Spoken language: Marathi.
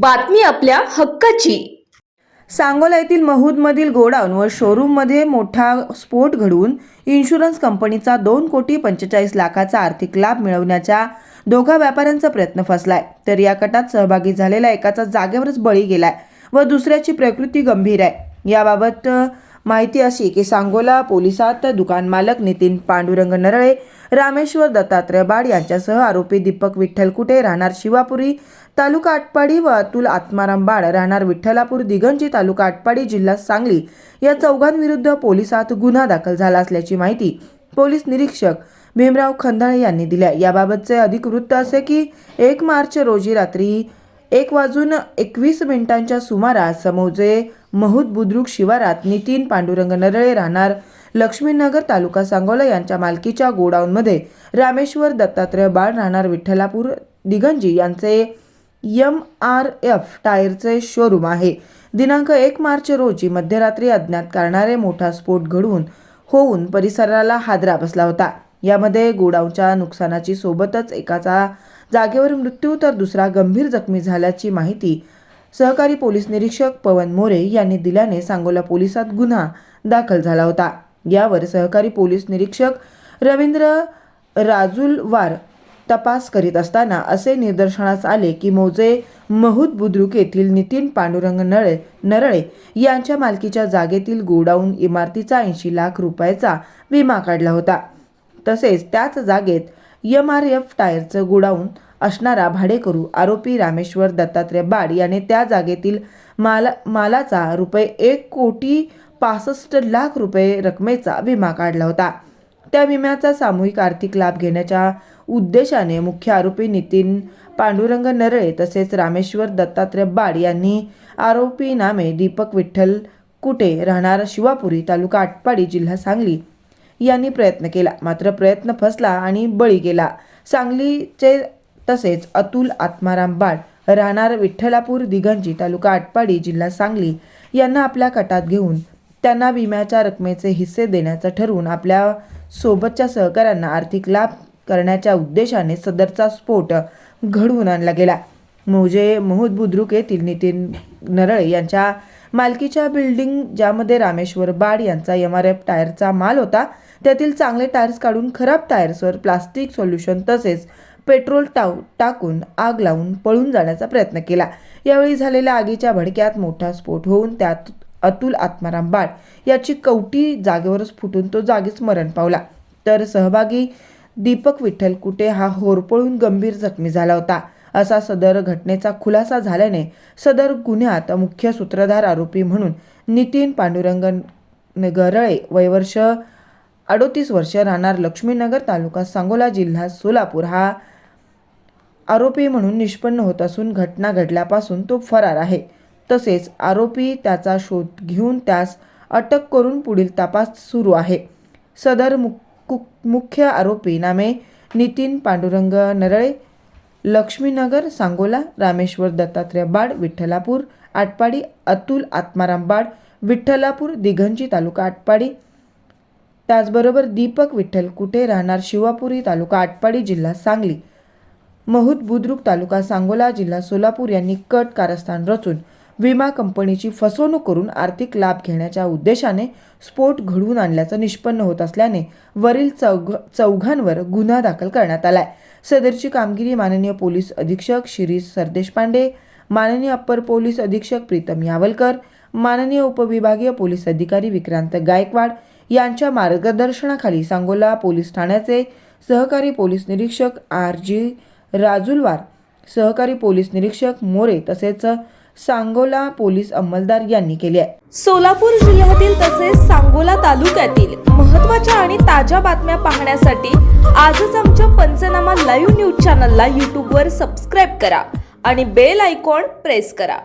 बातमी आपल्या हक्काची. सांगोला येथील महूदमधील गोडाऊन व शोरूममध्ये मोठा स्फोट घडवून इन्शुरन्स कंपनीचा दोन कोटी पंचेचाळीस लाखाचा आर्थिक लाभ मिळवण्याच्या दोघा व्यापाऱ्यांचा प्रयत्न फसलाय. तर या कटात सहभागी झालेला एकाचा जागेवरच बळी गेलाय व दुसऱ्याची प्रकृती गंभीर आहे. याबाबत माहिती अशी की सांगोला पोलिसात दुकान मालक नितीन पांडुरंग नरळे रामेश्वर दत्तात्रय बाड यांच्यासह आरोपी दीपक विठ्ठल कुटे राहणार शिवापुरी तालुका आटपाडी व अतुल आत्माराम बाळ राहणार विठ्ठलापूर दिगंजी तालुका आटपाडी जिल्हा सांगली या चौघांविरुद्ध पोलिसात गुन्हा दाखल झाला असल्याची माहिती पोलीस निरीक्षक भीमराव खंदाळे यांनी दिल्या याबाबतचे अधिक वृत्त असे की एक मार्च रोजी रात्री एक वाजून एकवीस मिनिटांच्या सुमारास समोजे महूद बुद्रुक शिवारात नितीन पांडुरंग नरळे राहणार लक्ष्मीनगर तालुका सांगोला यांच्या मालकीच्या गोडाऊनमध्ये रामेश्वर दत्तात्रय बाळ राहणार विठ्ठलापूर दिगंजी यांचे यम आर एफ टायरचे शोरूम आहे. दिनांक एक मार्च रोजी मध्यरात्री अज्ञात करणारे मोठा स्फोट घडवून होऊन परिसराला हादरा बसला होता. यामध्ये गोडाऊनच्या नुकसानाची सोबतच एकाचा जागेवर मृत्यू तर दुसरा गंभीर जखमी झाल्याची माहिती सहकारी पोलीस निरीक्षक पवन मोरे यांनी दिल्याने सांगोला पोलिसात गुन्हा दाखल झाला होता. यावर सहकारी पोलीस निरीक्षक रवींद्र राजुलवार तपास करीत असताना असे निदर्शनास आले की मौजे महूद बुद्रुक येथील नितीन पांडुरंग नळे नरळे यांच्या मालकीच्या जागेतील गोडाऊन इमारतीचा ऐंशी लाख रुपयाचा विमा काढला होता. तसेच त्याच जागेत एम आर एफ टायरचं गोडाऊन असणारा भाडेकरू आरोपी रामेश्वर दत्तात्रय बाड याने त्या जागेतील माला मालाचा रुपये एक कोटी पासष्ट लाख रुपये रकमेचा विमा काढला होता. त्या विम्याचा सामूहिक आर्थिक लाभ घेण्याच्या उद्देशाने मुख्य आरोपी नितीन पांडुरंग नरळे तसेच रामेश्वर दत्तात्रय बाड यांनी आरोपी नामे दीपक विठ्ठल कुटे राहणार शिवापुरी तालुका आटपाडी जिल्हा सांगली यांनी प्रयत्न केला. मात्र प्रयत्न फसला आणि बळी गेला. सांगलीचे तसेच अतुल आत्माराम बाळ राहणार विठ्ठलापूर दिगंजी तालुका आटपाडी जिल्हा सांगली यांना आपल्या कटात घेऊन त्यांना विम्याच्या रकमेचे हिस्से देण्याचं ठरवून आपल्या सोबतच्या सहकाऱ्यांना आर्थिक लाभ करण्याच्या उद्देशाने सदरचा स्फोट घडवून आणला गेला. मौजे महूद बुद्रुक येथील नितीन नरळे यांच्या मालकीच्या बिल्डिंग ज्यामध्ये रामेश्वर बाड यांचा एम आर एफ टायरचा माल होता त्यातील चांगले टायर्स काढून खराब टायर्सवर प्लास्टिक सोल्युशन तसेच पेट्रोल टाव टाकून आग लावून पळून जाण्याचा प्रयत्न केला. यावेळी झालेल्या आगीच्या भडक्यात मोठा स्फोट होऊन त्यात अतुल आत्माराम बाळ याची कवटी जागेवरच फुटून तो जागीच मरण पावला. तर सहभागी दीपक विठ्ठल कुटे हा होरपळून गंभीर जखमी झाला होता. असा सदर घटनेचा खुलासा झाल्याने सदर गुन्ह्यात मुख्य सूत्रधार आरोपी म्हणून नितीन पांडुरंग गरळे वयवर्ष अडोतीस वर्ष राहणार लक्ष्मीनगर तालुका सांगोला जिल्हा सोलापूर हा आरोपी म्हणून निष्पन्न होत असून घटना घडल्यापासून तो फरार आहे. तसेच आरोपी त्याचा शोध घेऊन त्यास अटक करून पुढील तपास सुरू आहे. सदर मुक मुख्य आरोपी नामे नितीन पांडुरंग नरळे लक्ष्मीनगर सांगोला रामेश्वर दत्तात्रय बाड विठ्ठलापूर आटपाडी अतुल आत्माराम बाड विठ्ठलापूर दिघंजी तालुका आटपाडी त्याचबरोबर दीपक विठ्ठल कुठे राहणार शिवापुरी तालुका आटपाडी जिल्हा सांगली महूद बुद्रुक तालुका सांगोला जिल्हा सोलापूर यांनी कट कारस्थान रचून विमा कंपनीची फसवणूक करून आर्थिक लाभ घेण्याच्या उद्देशाने स्फोट घडवून आणल्याचं निष्पन्न होत असल्याने वरील चौघ चौघांवर गुन्हा दाखल करण्यात आलाय. सदरची कामगिरी माननीय पोलीस अधीक्षक शिरीष सरदेशपांडे माननीय अप्पर पोलीस अधीक्षक प्रीतम यावलकर माननीय उपविभागीय पोलीस अधिकारी विक्रांत गायकवाड यांच्या मार्गदर्शनाखाली सांगोला पोलीस ठाण्याचे सहकारी पोलीस निरीक्षक आर जी राजुलवार सहकारी पोलीस निरीक्षक मोरे तसेच सांगोला पोलीस अंमलदार यांनी केली आहे. सोलापूर जिल्ह्यातील तसेच सांगोला तालुक्यातील महत्त्वाच्या आणि ताज्या बातम्या पाहण्यासाठी आजच आमच्या पंचनामा लाईव्ह न्यूज चॅनलला यूट्यूबवर सबस्क्राईब करा आणि बेल आयकॉन प्रेस करा.